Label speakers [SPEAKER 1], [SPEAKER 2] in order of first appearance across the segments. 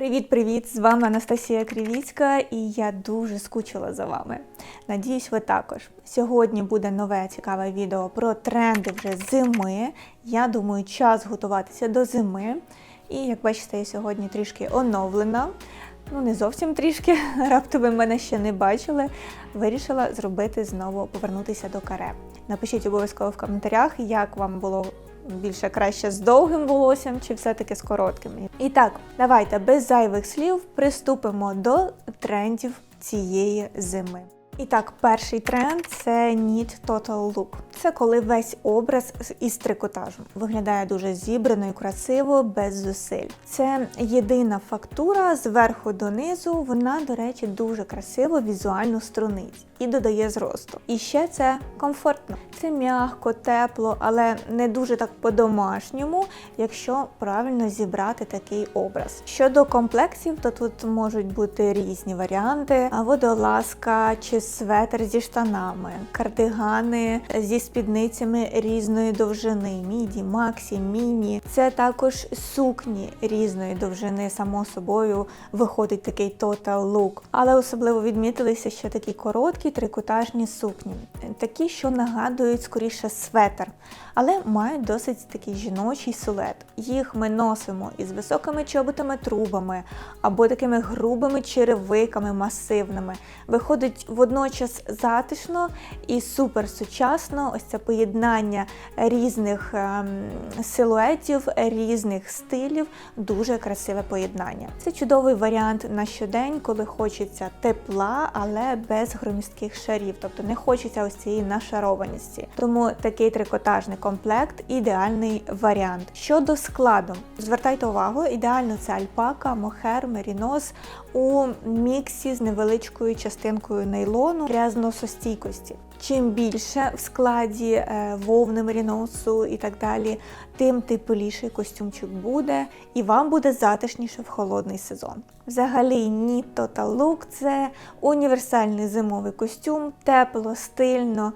[SPEAKER 1] Привіт-привіт! З вами Анастасія Кривіцька і я дуже скучила за вами. Надіюсь, ви також. Сьогодні буде нове цікаве відео про тренди вже зими. Я думаю, час готуватися до зими. І як бачите, я сьогодні трішки оновлена. Ну, не зовсім трішки, раптом ви мене ще не бачили. Вирішила зробити знову повернутися до каре. Напишіть обов'язково в коментарях, як вам було більше краще з довгим волоссям чи все-таки з коротким. І так, давайте без зайвих слів приступимо до трендів цієї зими. І так, перший тренд це Need Total Look. Це коли весь образ із трикотажем виглядає дуже зібрано і красиво, без зусиль. Це єдина фактура зверху донизу. Вона, до речі, дуже красиво візуально струнить і додає зросту. І ще це комфортно. Це м'яко, тепло, але не дуже так по-домашньому, якщо правильно зібрати такий образ. Щодо комплексів, то тут можуть бути різні варіанти: водолазка чи светр зі штанами, кардигани зі спідницями різної довжини, міді, максі, міні. Це також сукні різної довжини, само собою виходить такий look. Але особливо відмітилися ще такі короткі трикотажні сукні, такі, що нагадують скоріше светр, але мають досить такий жіночий силует. Їх ми носимо із високими чоботами трубами або такими грубими черевиками масивними. Виходить водночас затишно і супер Ось це поєднання різних ем, силуетів, різних стилів, дуже красиве поєднання. Це чудовий варіант на щодень, коли хочеться тепла, але без громістких шарів, тобто не хочеться ось цієї нашарованості. Тому такий трикотажний комплект ідеальний варіант. Щодо складу, звертайте увагу, ідеально це альпака, мохер, мерінос у міксі з невеличкою частинкою нейлону грязносостійкості. Чим більше в складі е, вовни, меріносу і так далі, тим тепліший костюмчик буде, і вам буде затишніше в холодний сезон. Взагалі, Knit Total Look – це універсальний зимовий костюм, тепло, стильно,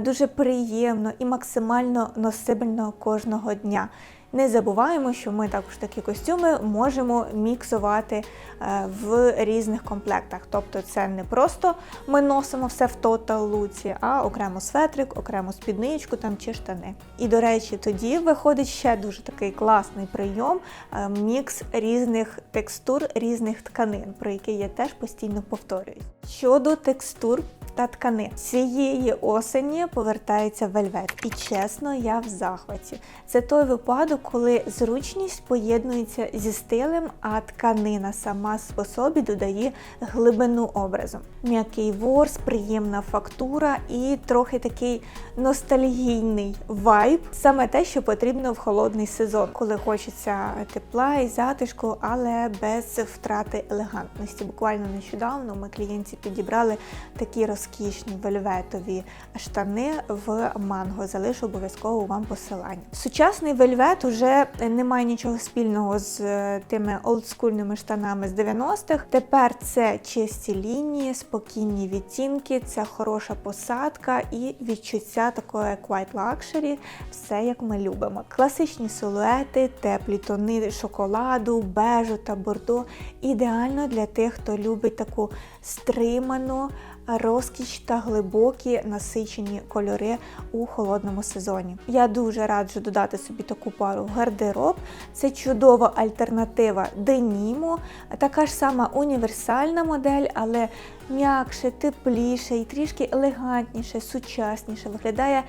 [SPEAKER 1] дуже приємно і максимально носибельно кожного дня. Не забуваємо, що ми також такі костюми можемо міксувати е, в різних комплектах. Тобто це не просто ми носимо все в тотал луці, а окремо светрик, окремо спідничку там чи штани. І, до речі, тоді виходить ще дуже такий класний прийом е, мікс різних текстур, різних тканин, про які я теж постійно повторюю. Щодо текстур, та тканин. Цієї осені повертається вельвет. І чесно, я в захваті. Це той випадок, коли зручність поєднується зі стилем, а тканина сама по собі додає глибину образу. М'який ворс, приємна фактура і трохи такий ностальгійний вайб. Саме те, що потрібно в холодний сезон, коли хочеться тепла і затишку, але без втрати елегантності. Буквально нещодавно ми клієнті підібрали такі розкішні вельветові штани в манго. Залишу обов'язково вам посилання. Сучасний вельвет уже не має нічого спільного з е, тими олдскульними штанами з 90-х. Тепер це чисті лінії, спокійні відтінки, це хороша посадка і відчуття такої quite luxury, все як ми любимо. Класичні силуети, теплі тони шоколаду, бежу та бордо. Ідеально для тих, хто любить таку стриману розкіш та глибокі насичені кольори у холодному сезоні. Я дуже раджу додати собі таку пару в гардероб. Це чудова альтернатива деніму, така ж сама універсальна модель, але м'якше, тепліше і трішки елегантніше, сучасніше, виглядає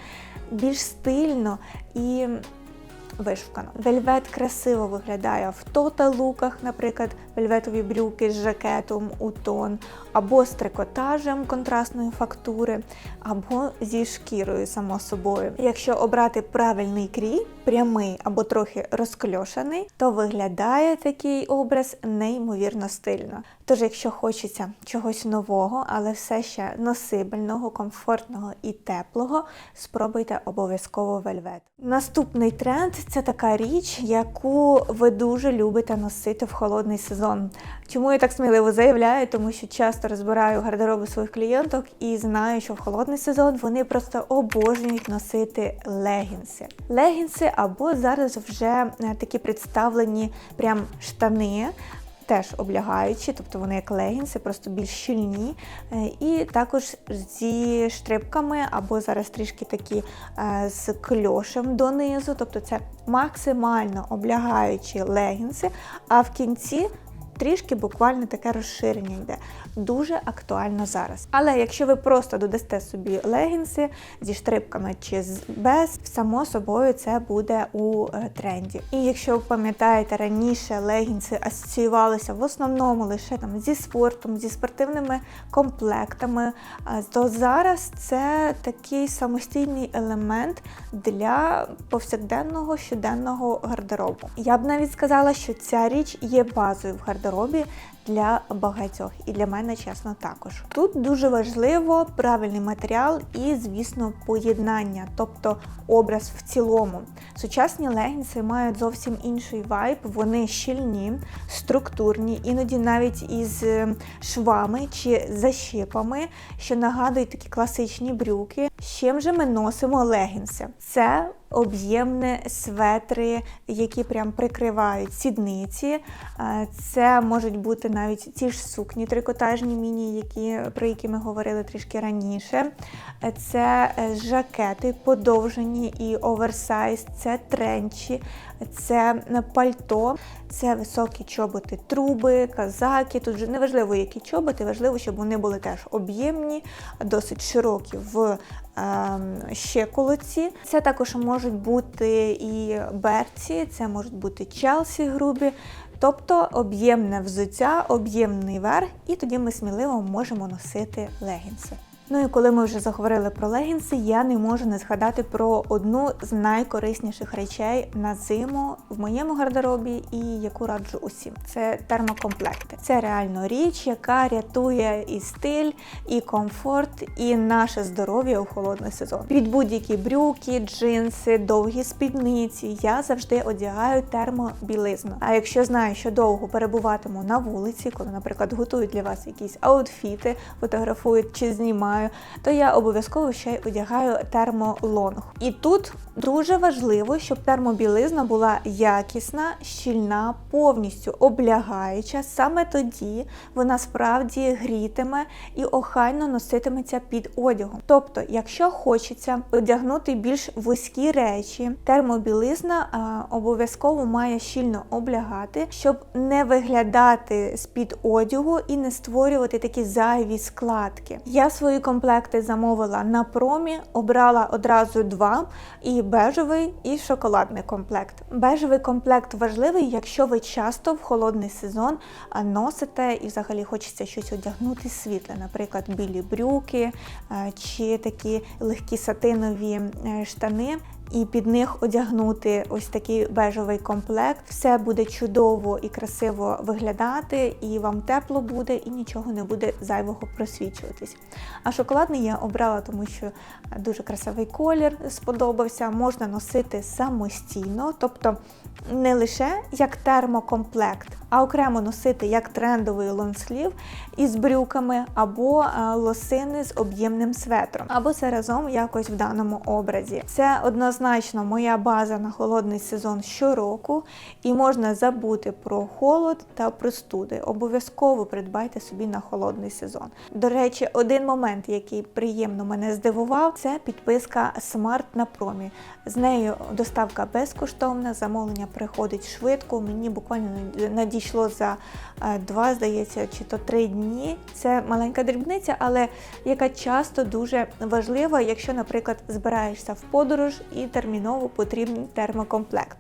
[SPEAKER 1] більш стильно і вишукано. Вельвет красиво виглядає в тота-луках, наприклад, вельветові брюки з жакетом у тон, або з трикотажем контрастної фактури, або зі шкірою, само собою. Якщо обрати правильний крій, прямий або трохи розкльошений, то виглядає такий образ неймовірно стильно. Тож, якщо хочеться чогось нового, але все ще носибельного, комфортного і теплого, спробуйте обов'язково вельвет. Наступний тренд це така річ, яку ви дуже любите носити в холодний сезон. Чому я так сміливо заявляю? Тому що часто розбираю гардероби своїх клієнток і знаю, що в холодний сезон вони просто обожнюють носити легінси. Легінси або зараз вже е, такі представлені прям штани теж облягаючі, тобто вони як легінси, просто більш щільні. Е, І також зі штрибками, або зараз трішки такі е, з кльошем донизу. Тобто це максимально облягаючі легінси, а в кінці. Трішки буквально таке розширення йде. Дуже актуально зараз. Але якщо ви просто додасте собі легінси зі штрипками чи з- без, само собою це буде у е, тренді. І якщо ви пам'ятаєте, раніше легінси асоціювалися в основному лише там зі спортом, зі спортивними комплектами, то зараз це такий самостійний елемент для повсякденного щоденного гардеробу. Я б навіть сказала, що ця річ є базою в гардеробі для багатьох, і для мене, чесно, також. Тут дуже важливо правильний матеріал і, звісно, поєднання, тобто образ в цілому. Сучасні легінси мають зовсім інший вайб, вони щільні, структурні, іноді навіть із е, швами чи защипами, що нагадують такі класичні брюки. З чим же ми носимо легінси? Це об'ємне светри, які прям прикривають сідниці. Е, Це можуть бути навіть ті ж сукні трикотажні міні, які, про які ми говорили трішки раніше. Е, Це е, жакети подовжені і оверсайз, це тренчі, це пальто, це високі чоботи, труби, казаки. Тут же не важливо, які чоботи, важливо, щоб вони були теж об'ємні, досить широкі в ем, щеколоці. Це також можуть бути і берці, це можуть бути челсі грубі. Тобто об'ємне взуття, об'ємний верх, і тоді ми сміливо можемо носити легінси. Ну і коли ми вже заговорили про легінси, я не можу не згадати про одну з найкорисніших речей на зиму в моєму гардеробі і яку раджу усім. Це термокомплекти. Це реально річ, яка рятує і стиль, і комфорт, і наше здоров'я у холодний сезон. Під будь-які брюки, джинси, довгі спідниці я завжди одягаю термобілизну. А якщо знаю, що довго перебуватиму на вулиці, коли, наприклад, готують для вас якісь аутфіти, фотографують чи знімаю, то я обов'язково ще й одягаю термолонг. І тут дуже важливо, щоб термобілизна була якісна, щільна, повністю облягаюча. Саме тоді вона справді грітиме і охайно носитиметься під одягом. Тобто, якщо хочеться одягнути більш вузькі речі, термобілизна обов'язково має щільно облягати, щоб не виглядати з-під одягу і не створювати такі зайві складки. Я свої комплекти замовила на промі, обрала одразу два: і бежевий, і шоколадний комплект. Бежевий комплект важливий, якщо ви часто в холодний сезон носите і взагалі хочеться щось одягнути світле, наприклад, білі брюки чи такі легкі сатинові е, штани і під них одягнути ось такий бежевий комплект. Все буде чудово і красиво виглядати, і вам тепло буде, і нічого не буде зайвого просвічуватись. А шоколадний я обрала, тому що дуже красивий колір сподобався. Можна носити самостійно, тобто не лише як термокомплект, а окремо носити як трендовий лонслів із брюками, або е, лосини з об'ємним светром, або це разом якось в даному образі. Це однозначно моя база на холодний сезон щороку, і можна забути про холод та простуди. Обов'язково придбайте собі на холодний сезон. До речі, один момент, який приємно мене здивував, це підписка Smart на промі. З нею доставка безкоштовна, замовлення приходить швидко. Мені буквально надійшло за е, два, здається, чи то три дні. Це маленька дрібниця, але яка часто дуже важлива, якщо, наприклад, збираєшся в подорож і терміново потрібен термокомплект.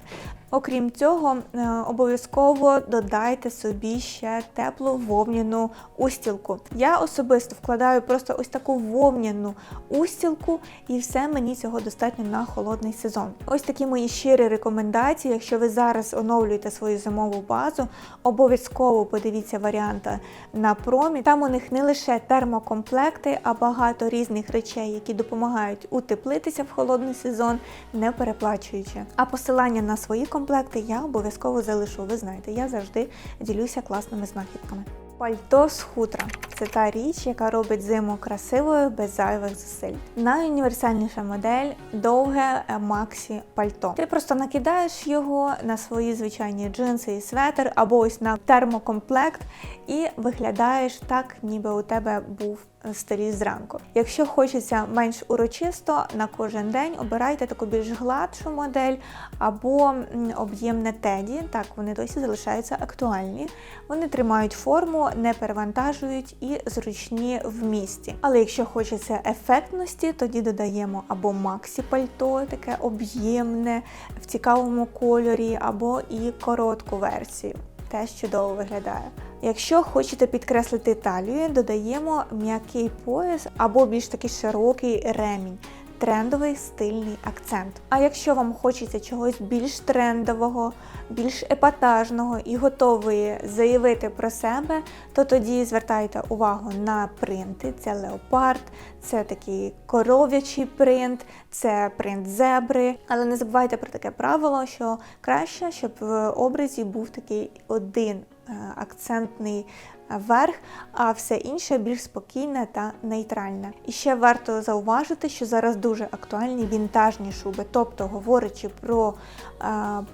[SPEAKER 1] Окрім цього, е, обов'язково додайте собі ще теплу вовняну устілку. Я особисто вкладаю просто ось таку вовняну устілку, і все мені цього достатньо на холодний сезон. Ось такі мої щирі рекомендації. Якщо ви зараз оновлюєте свою зимову базу, обов'язково подивіться варіанти на промі. Там у них не лише термокомплекти, а багато різних речей, які допомагають утеплитися в холодний сезон, не переплачуючи. А посилання на свої комплекти я обов'язково залишу. Ви знаєте, я завжди ділюся класними знахідками. Пальто з хутра. це та річ, яка робить зиму красивою без зайвих зусиль. Найуніверсальніша модель довге Максі пальто. Ти просто накидаєш його на свої звичайні джинси і светр, або ось на термокомплект, і виглядаєш так, ніби у тебе був стилі зранку. Якщо хочеться менш урочисто на кожен день, обирайте таку більш гладшу модель або об'ємне теді. Так, вони досі залишаються актуальні. Вони тримають форму, не перевантажують і зручні в місті. Але якщо хочеться ефектності, тоді додаємо або максі пальто, таке об'ємне в цікавому кольорі, або і коротку версію. Теж чудово виглядає. Якщо хочете підкреслити талію, додаємо м'який пояс або більш такий широкий ремінь. Трендовий стильний акцент. А якщо вам хочеться чогось більш трендового, більш епатажного і готові заявити про себе, то тоді звертайте увагу на принти. Це леопард, це такий коров'ячий принт, це принт зебри. Але не забувайте про таке правило, що краще, щоб в образі був такий один Е, акцентний верх, а все інше більш спокійне та нейтральне. І ще варто зауважити, що зараз дуже актуальні вінтажні шуби, тобто, говорячи про е,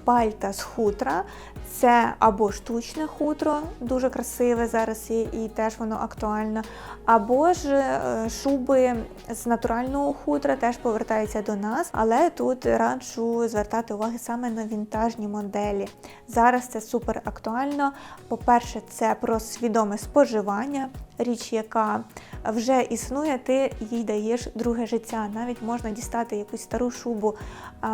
[SPEAKER 1] пальта з хутра, це або штучне хутро, дуже красиве зараз є, і теж воно актуально, або ж е, шуби з натурального хутра теж повертаються до нас, але тут раджу звертати увагу саме на вінтажні моделі. Зараз це супер актуально. По-перше, це про свідоме споживання, річ, яка вже існує, ти їй даєш друге життя. Навіть можна дістати якусь стару шубу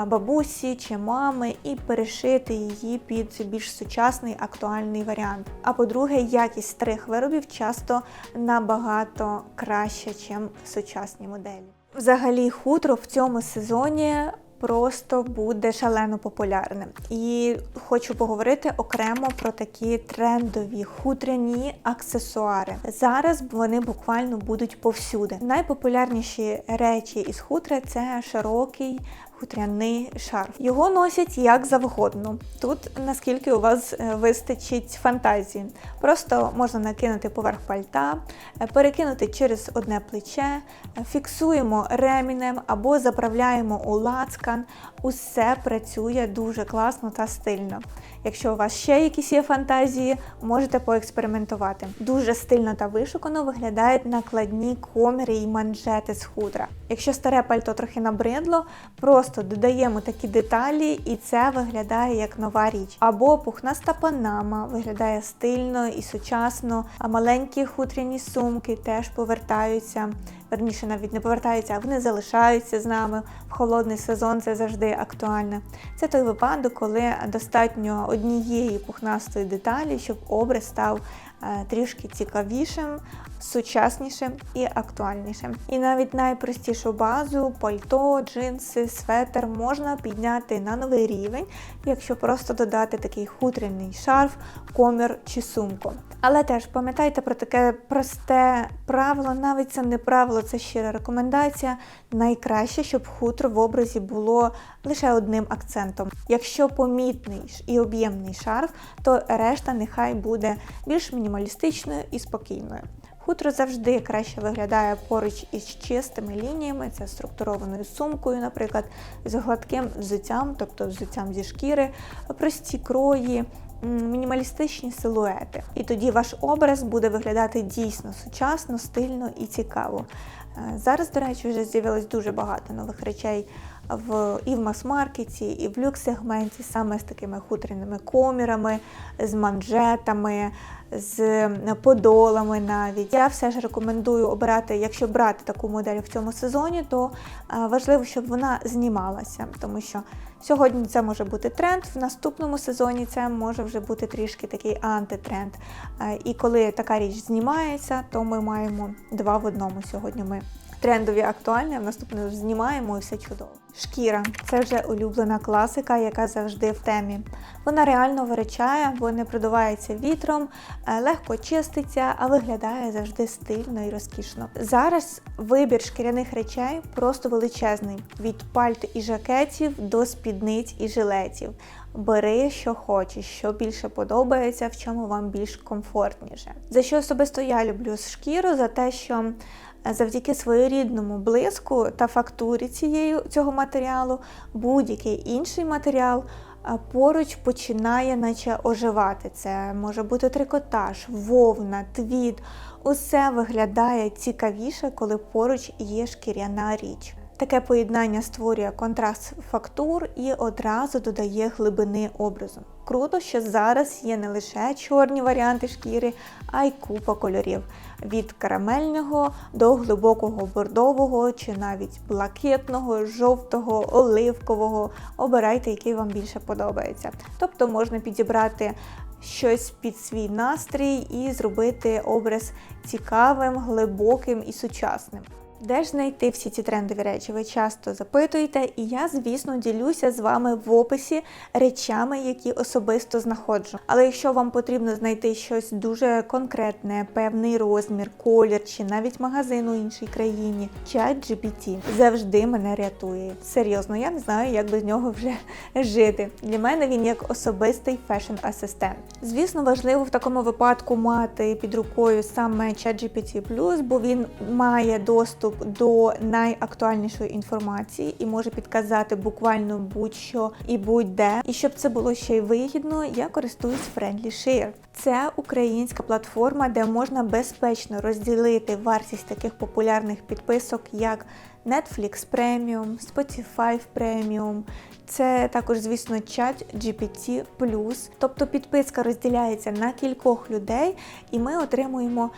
[SPEAKER 1] бабусі чи мами і перешити її під більш сучасний актуальний варіант. А по-друге, якість старих виробів часто набагато краще, ніж сучасні моделі. Взагалі, хутро в цьому сезоні просто буде шалено популярним. І хочу поговорити окремо про такі трендові хутряні аксесуари. Зараз вони буквально будуть повсюди. Найпопулярніші речі із хутра це широкий хутряний шарф. Його носять як завгодно. Тут наскільки у вас е, вистачить фантазії. Просто можна накинути поверх пальта, е, перекинути через одне плече, е, фіксуємо ремінем або заправляємо у лацкан. Усе працює дуже класно та стильно. Якщо у вас ще якісь є фантазії, можете поекспериментувати. Дуже стильно та вишукано виглядають накладні коміри і манжети з хутра. Якщо старе пальто трохи набридло, просто додаємо такі деталі, і це виглядає як нова річ. Або пухнаста панама виглядає стильно і сучасно, а маленькі хутряні сумки теж повертаються верніше навіть не повертаються, а вони залишаються з нами в холодний сезон. Це завжди актуально. Це той випадок, коли достатньо однієї пухнастої деталі, щоб образ став Е, трішки цікавішим, сучаснішим і актуальнішим. І навіть найпростішу базу, пальто, джинси, светр можна підняти на новий рівень, якщо просто додати такий хутряний шарф, комір чи сумку. Але теж пам'ятайте про таке просте правило, навіть це не правило, це щира рекомендація. Найкраще, щоб хутро в образі було лише одним акцентом. Якщо помітний і об'ємний шарф, то решта нехай буде більш мінімалістичною і спокійною. Хутро завжди краще виглядає поруч із чистими лініями, це структурованою сумкою, наприклад, з гладким взуттям, тобто взуттям зі шкіри, прості крої, мінімалістичні силуети. І тоді ваш образ буде виглядати дійсно сучасно, стильно і цікаво. Е, зараз, до речі, вже з'явилось дуже багато нових речей в і в мас-маркеті, і в люкс-сегменті, саме з такими хутряними комірами, з манжетами, з подолами навіть. Я все ж рекомендую обирати, якщо брати таку модель в цьому сезоні, то важливо, щоб вона знімалася, тому що сьогодні це може бути тренд, в наступному сезоні це може вже бути трішки такий антитренд. І коли така річ знімається, то ми маємо два в одному. Сьогодні ми трендові актуальні, в наступному знімаємо і все чудово. Шкіра це вже улюблена класика, яка завжди в темі. Вона реально виричає, бо не продувається вітром, е, легко чиститься, а виглядає завжди стильно і розкішно. Зараз вибір шкіряних речей просто величезний: від пальт і жакетів до спідниць і жилетів. Бери, що хочеш, що більше подобається, в чому вам більш комфортніше. За що особисто я люблю шкіру, за те, що завдяки своєрідному блиску та фактурі цієї, цього матеріалу будь-який інший матеріал поруч починає наче оживати. Це може бути трикотаж, вовна, твід. Усе виглядає цікавіше, коли поруч є шкіряна річ. Таке поєднання створює контраст фактур і одразу додає глибини образу. Круто, що зараз є не лише чорні варіанти шкіри, а й купа кольорів від карамельного до глибокого бордового чи навіть блакитного, жовтого, оливкового. Обирайте, який вам більше подобається. Тобто можна підібрати щось під свій настрій і зробити образ цікавим, глибоким і сучасним. Де ж знайти всі ці трендові речі? Ви часто запитуєте, і я, звісно, ділюся з вами в описі речами, які особисто знаходжу. Але якщо вам потрібно знайти щось дуже конкретне, певний розмір, колір чи навіть магазин у іншій країні, чат GPT завжди мене рятує. Серйозно, я не знаю, як без нього вже жити. Для мене він як особистий фешн-асистент. Звісно, важливо в такому випадку мати під рукою саме чат GPT+, бо він має доступ до найактуальнішої інформації і може підказати буквально будь-що і будь-де. І щоб це було ще й вигідно, я користуюсь Friendly Share. Це українська платформа, де можна безпечно розділити вартість таких популярних підписок, як Netflix Premium, Spotify Premium. Це також, звісно, чат GPT+. Тобто підписка розділяється на кількох людей, і ми отримуємо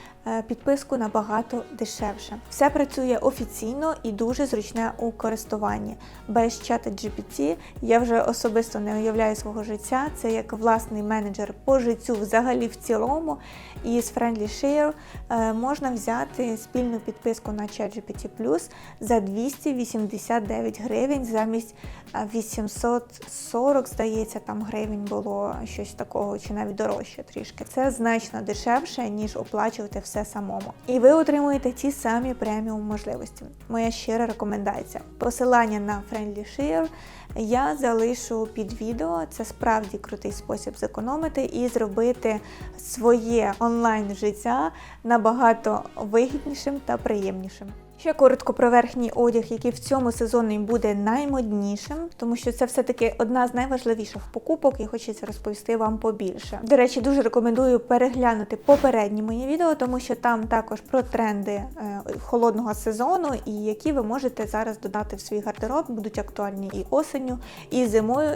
[SPEAKER 1] підписку набагато дешевше. Все працює офіційно і дуже зручне у користуванні. Без чата GPT я вже особисто не уявляю свого життя. Це як власний менеджер по життю взагалі в цілому. І з Friendly Share е, можна взяти спільну підписку на ChatGPT за 289 гривень замість 840, здається, там гривень було щось такого, чи навіть дорожче трішки. Це значно дешевше, ніж оплачувати все самому. І ви отримуєте ті самі преміум можливості. Моя щира рекомендація. Посилання на Friendly Share я залишу під відео. Це справді крутий спосіб зекономити і зробити своє онлайн життя набагато вигіднішим та приємнішим. Ще коротко про верхній одяг, який в цьому сезоні буде наймоднішим, тому що це все-таки одна з найважливіших покупок і хочеться розповісти вам побільше. До речі, дуже рекомендую переглянути попередні мої відео, тому що там також про тренди е, холодного сезону і які ви можете зараз додати в свій гардероб, будуть актуальні і осенню, і зимою,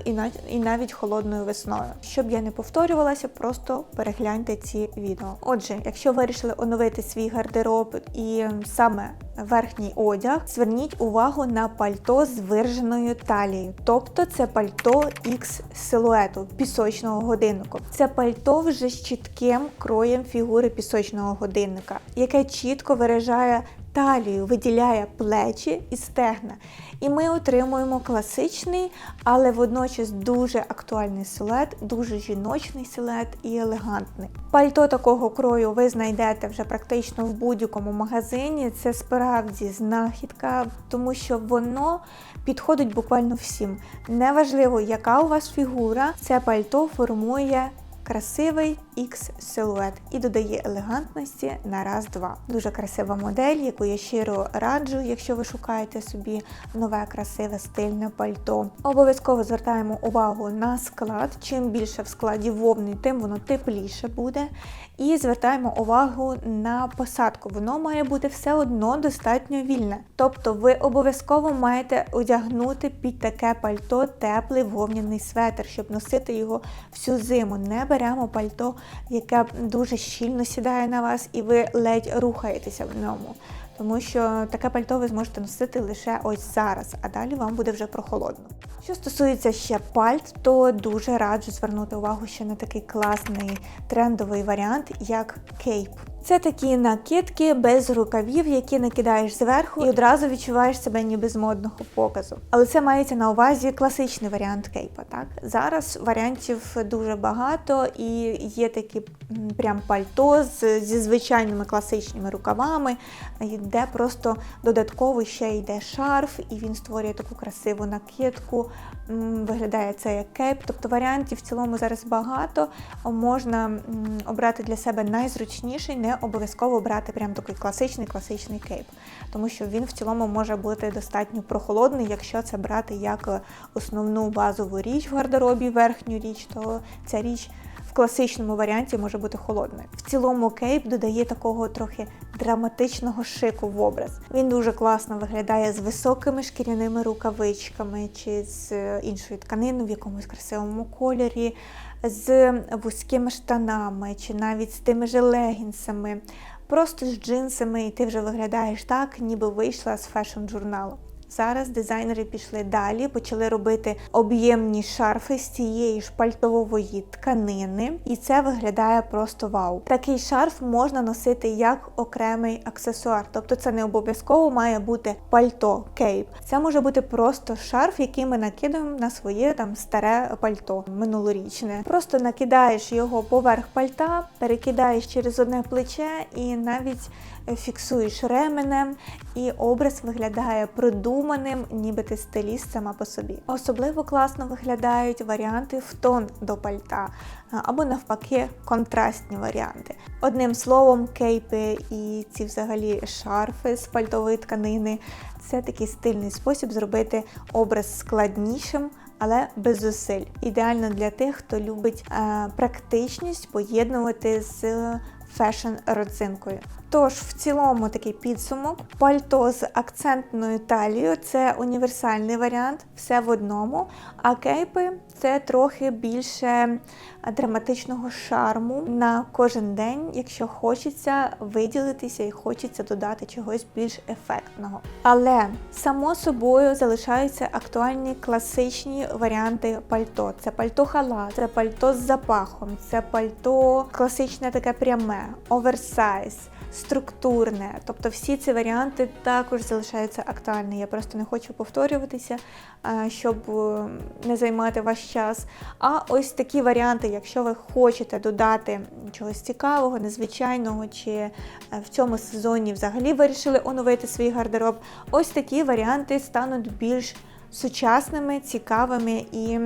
[SPEAKER 1] і навіть холодною весною. Щоб я не повторювалася, просто перегляньте ці відео. Отже, якщо вирішили оновити свій гардероб і саме верхній одяг, зверніть увагу на пальто з вираженою талією. Тобто це пальто X силуету пісочного годиннику. Це пальто вже з чітким кроєм фігури пісочного годинника, яке чітко виражає талію, виділяє плечі і стегна. І ми отримуємо класичний, але водночас дуже актуальний силует, дуже жіночний силует і елегантний. Пальто такого крою ви знайдете вже практично в будь-якому магазині. Це справді знахідка, тому що воно підходить буквально всім. Неважливо, яка у вас фігура, це пальто формує красивий X-силует і додає елегантності на раз-два. Дуже красива модель, яку я щиро раджу, якщо ви шукаєте собі нове, красиве, стильне пальто. Обов'язково звертаємо увагу на склад. Чим більше в складі вовни, тим воно тепліше буде. І звертаємо увагу на посадку. Воно має бути все одно достатньо вільне. Тобто ви обов'язково маєте одягнути під таке пальто теплий вовняний светр, щоб носити його всю зиму. Не беремо пальто, яке дуже щільно сідає на вас, і ви ледь рухаєтеся в ньому. Тому що таке пальто ви зможете носити лише ось зараз, а далі вам буде вже прохолодно. Що стосується ще пальт, то дуже раджу звернути увагу ще на такий класний трендовий варіант, як кейп. Це такі накидки без рукавів, які накидаєш зверху, і одразу відчуваєш себе ніби з модного показу. Але це мається на увазі класичний варіант кейпа. Так зараз варіантів дуже багато, і є такі прям пальто з, зі звичайними класичними рукавами, де просто додатково ще йде шарф, і він створює таку красиву накидку. Виглядає це як кейп. Тобто варіантів в цілому зараз багато. Можна обрати для себе найзручніший, не обов'язково брати прям такий класичний класичний кейп, тому що він в цілому може бути достатньо прохолодний, якщо це брати як основну базову річ в гардеробі, верхню річ, то ця річ в класичному варіанті може бути холодною. В цілому кейп додає такого трохи драматичного шику в образ. Він дуже класно виглядає з високими шкіряними рукавичками чи з іншою тканиною в якомусь красивому кольорі, з вузькими штанами, чи навіть з тими же легінсами. Просто з джинсами, і ти вже виглядаєш так, ніби вийшла з фешн-журналу. Зараз дизайнери пішли далі, почали робити об'ємні шарфи з цієї ж пальтової тканини, і це виглядає просто вау. Такий шарф можна носити як окремий аксесуар, тобто це не обов'язково має бути пальто, кейп. Це може бути просто шарф, який ми накидаємо на своє там старе пальто минулорічне. Просто накидаєш його поверх пальта, перекидаєш через одне плече і навіть фіксуєш ременем, і образ виглядає продуманим, ніби ти стиліст сама по собі. Особливо класно виглядають варіанти в тон до пальта, або навпаки контрастні варіанти. Одним словом, кейпи і ці взагалі шарфи з пальтової тканини це такий стильний спосіб зробити образ складнішим. Але без зусиль. Ідеально для тих, хто любить е, практичність поєднувати з фешн-родзинкою. Тож, в цілому, такий підсумок. Пальто з акцентною талією це універсальний варіант, все в одному. А кейпи це трохи більше драматичного шарму на кожен день, якщо хочеться виділитися і хочеться додати чогось більш ефектного. Але само собою залишаються актуальні класичні варіанти пальто. Це пальто халат, це пальто з запахом, це пальто класичне таке пряме, оверсайз структурне. Тобто всі ці варіанти також залишаються актуальні. Я просто не хочу повторюватися, щоб е, не займати ваш час. А ось такі варіанти, якщо ви хочете додати чогось цікавого, незвичайного, чи е, в цьому сезоні взагалі вирішили оновити свій гардероб, ось такі варіанти стануть більш сучасними, цікавими і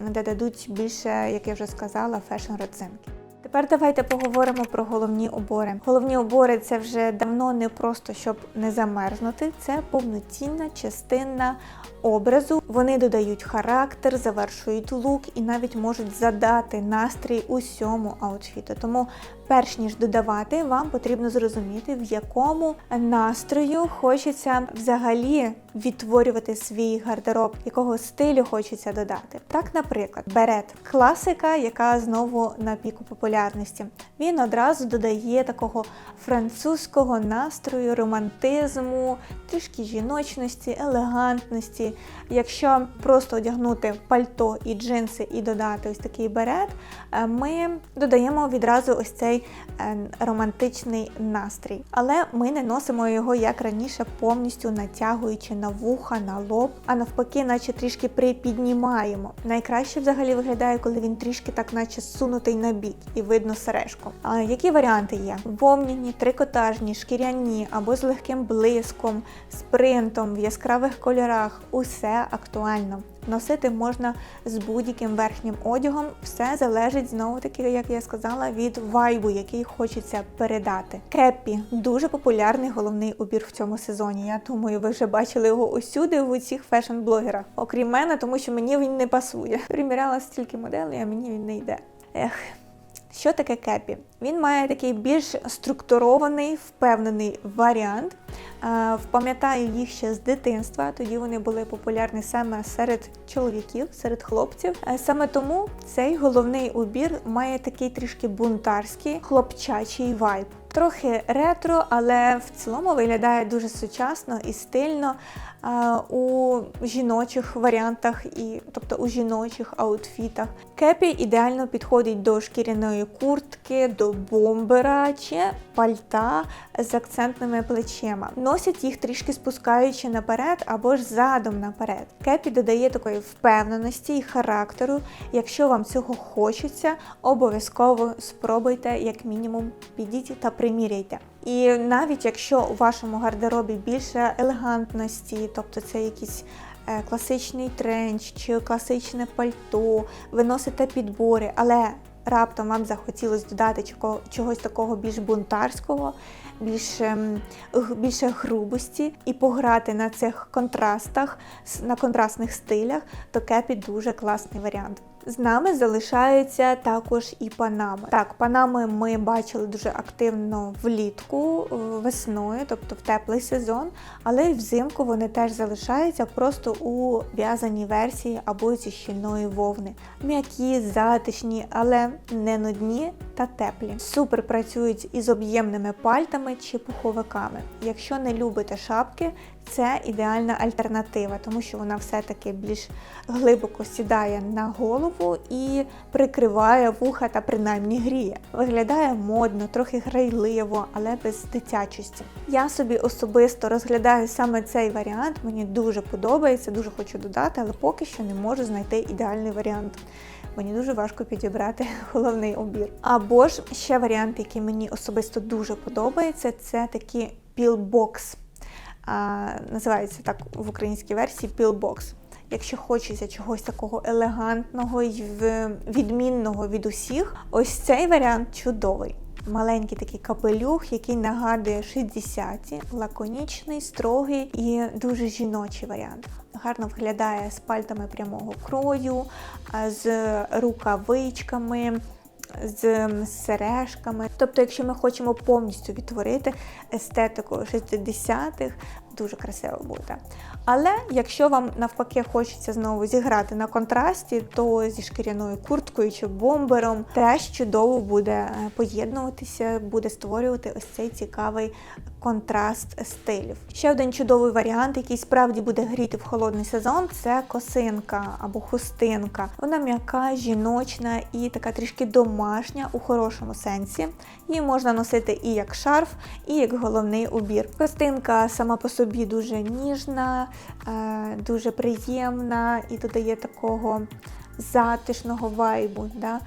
[SPEAKER 1] додадуть більше, як я вже сказала, фешн-родзинки. Тепер давайте поговоримо про головні убори. Головні убори це вже давно не просто щоб не замерзнути, це повноцінна частина образу. Вони додають характер, завершують лук і навіть можуть задати настрій усьому аутфіту. Тому, перш ніж додавати, вам потрібно зрозуміти, в якому настрою хочеться взагалі відтворювати свій гардероб, якого стилю хочеться додати. Так, наприклад, берет класика, яка знову на піку популярності. Він одразу додає такого французького настрою, романтизму, трішки жіночності, елегантності. Якщо просто одягнути пальто і джинси і додати ось такий берет, е, ми додаємо відразу ось цей е, романтичний настрій. Але ми не носимо його як раніше, повністю натягуючи на вуха, на лоб, а навпаки, наче трішки припіднімаємо. Найкраще взагалі виглядає, коли він трішки так, наче сунутий на бік і видно сережку. А які варіанти є? Вовняні, трикотажні, шкіряні або з легким блиском, з принтом в яскравих кольорах. Усе актуально. Носити можна з будь-яким верхнім одягом. Все залежить знову таки, як я сказала, від вайбу, який хочеться передати. Кеппі дуже популярний головний убір в цьому сезоні. Я думаю, ви вже бачили його усюди в усіх фешн-блогерах. Окрім мене, тому що мені він не пасує. Приміряла стільки моделей, а мені він не йде. Ех. Що таке кепі? Він має такий більш структурований, впевнений варіант. Пам'ятаю їх ще з дитинства, тоді вони були популярні саме серед чоловіків, серед хлопців. Е, саме тому цей головний убір має такий трішки бунтарський хлопчачий вайб. Трохи ретро, але в цілому виглядає дуже сучасно і стильно у жіночих варіантах, і, тобто у жіночих аутфітах. Кепі ідеально підходить до шкіряної куртки, до бомбера чи пальта з акцентними плечима. Носять їх трішки спускаючи наперед або ж задом наперед. Кепі додає такої впевненості і характеру. Якщо вам цього хочеться, обов'язково спробуйте, як мінімум, підіть та приміряйте. І навіть якщо у вашому гардеробі більше елегантності, тобто це якісь класичний тренч чи класичне пальто, ви носите підбори, але раптом вам захотілося додати чогось такого більш бунтарського, більш, ем, більше грубості і пограти на цих контрастах, на контрастних стилях, то кепі дуже класний варіант. З нами залишаються також і панами. Так, панами ми бачили дуже активно влітку, е, весною, тобто в теплий сезон, але й взимку вони теж залишаються просто у в'язаній версії або зі щільної вовни. М'які, затишні, але не нудні та теплі. Супер працюють із об'ємними пальтами чи пуховиками. Якщо не любите шапки, це ідеальна альтернатива, тому що вона все-таки більш глибоко сідає на голову і прикриває вуха та принаймні гріє. Виглядає модно, трохи грайливо, але без дитячості. Я собі особисто розглядаю саме цей варіант. Мені дуже подобається, дуже хочу додати, але поки що не можу знайти ідеальний варіант. Мені дуже важко підібрати головний убір. Або ж ще варіант, який мені особисто дуже подобається, це такі пілбокс. Називається так в українській версії пілбокс. Якщо хочеться чогось такого елегантного і відмінного від усіх, ось цей варіант чудовий. Маленький такий капелюх, який нагадує 60-ті, лаконічний, строгий і дуже жіночий варіант. Гарно виглядає з пальтами прямого крою, з рукавичками, з сережками. Тобто, якщо ми хочемо повністю відтворити естетику 60-х, дуже красиво буде. Але якщо вам навпаки хочеться знову зіграти на контрасті, то зі шкіряною курткою чи бомбером теж чудово буде е, поєднуватися, буде створювати ось цей цікавий контраст стилів. Ще один чудовий варіант, який справді буде гріти в холодний сезон, це косинка або хустинка. Вона м'яка, жіночна і така трішки домашня у хорошому сенсі. Її можна носити і як шарф, і як головний убір. Хустинка сама по собі дуже ніжна, е, дуже приємна і додає такого затишного вайбу. Да?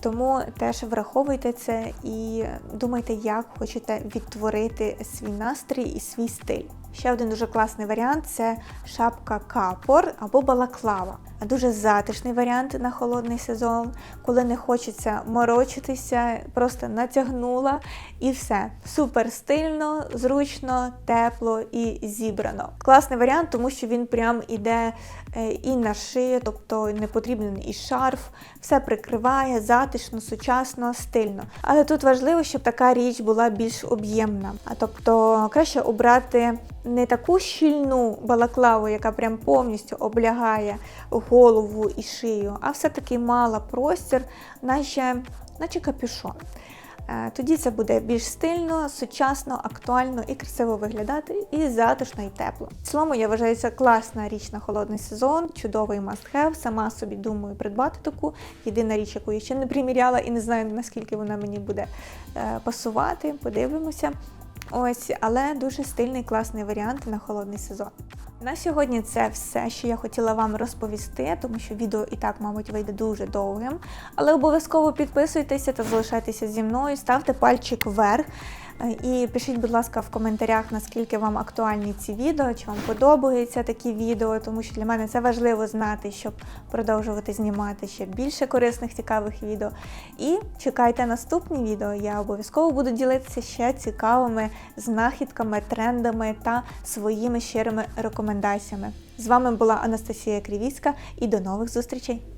[SPEAKER 1] Тому теж враховуйте це і думайте, як хочете відтворити свій настрій і свій стиль. Ще один дуже класний варіант це шапка капор або балаклава. Дуже затишний варіант на холодний сезон, коли не хочеться морочитися, просто натягнула і все. Супер стильно, зручно, тепло і зібрано. Класний варіант, тому що він прям іде е, і на шию, тобто не потрібен і шарф, все прикриває затишно, сучасно, стильно. Але тут важливо, щоб така річ була більш об'ємна. А тобто краще обрати не таку щільну балаклаву, яка прям повністю облягає голову і шию, а все-таки мала простір, наче, наче капюшон. Е, Тоді це буде більш стильно, сучасно, актуально і красиво виглядати, і затишно, і тепло. В цілому я вважаю, це класна річ на холодний сезон, чудовий must-have. Сама собі думаю придбати таку. Єдина річ, яку я ще не приміряла і не знаю, наскільки вона мені буде е, пасувати. Подивимося. Ось, але дуже стильний, класний варіант на холодний сезон. На сьогодні це все, що я хотіла вам розповісти, тому що відео і так, мабуть, вийде дуже довгим. Але обов'язково підписуйтеся та залишайтеся зі мною, ставте пальчик вверх. І пишіть, будь ласка, в коментарях, наскільки вам актуальні ці відео, чи вам подобаються такі відео, тому що для мене це важливо знати, щоб продовжувати знімати ще більше корисних, цікавих відео. І чекайте наступні відео. Я обов'язково буду ділитися ще цікавими знахідками, трендами та своїми щирими рекомендаціями. З вами була Анастасія Крівіцька і до нових зустрічей!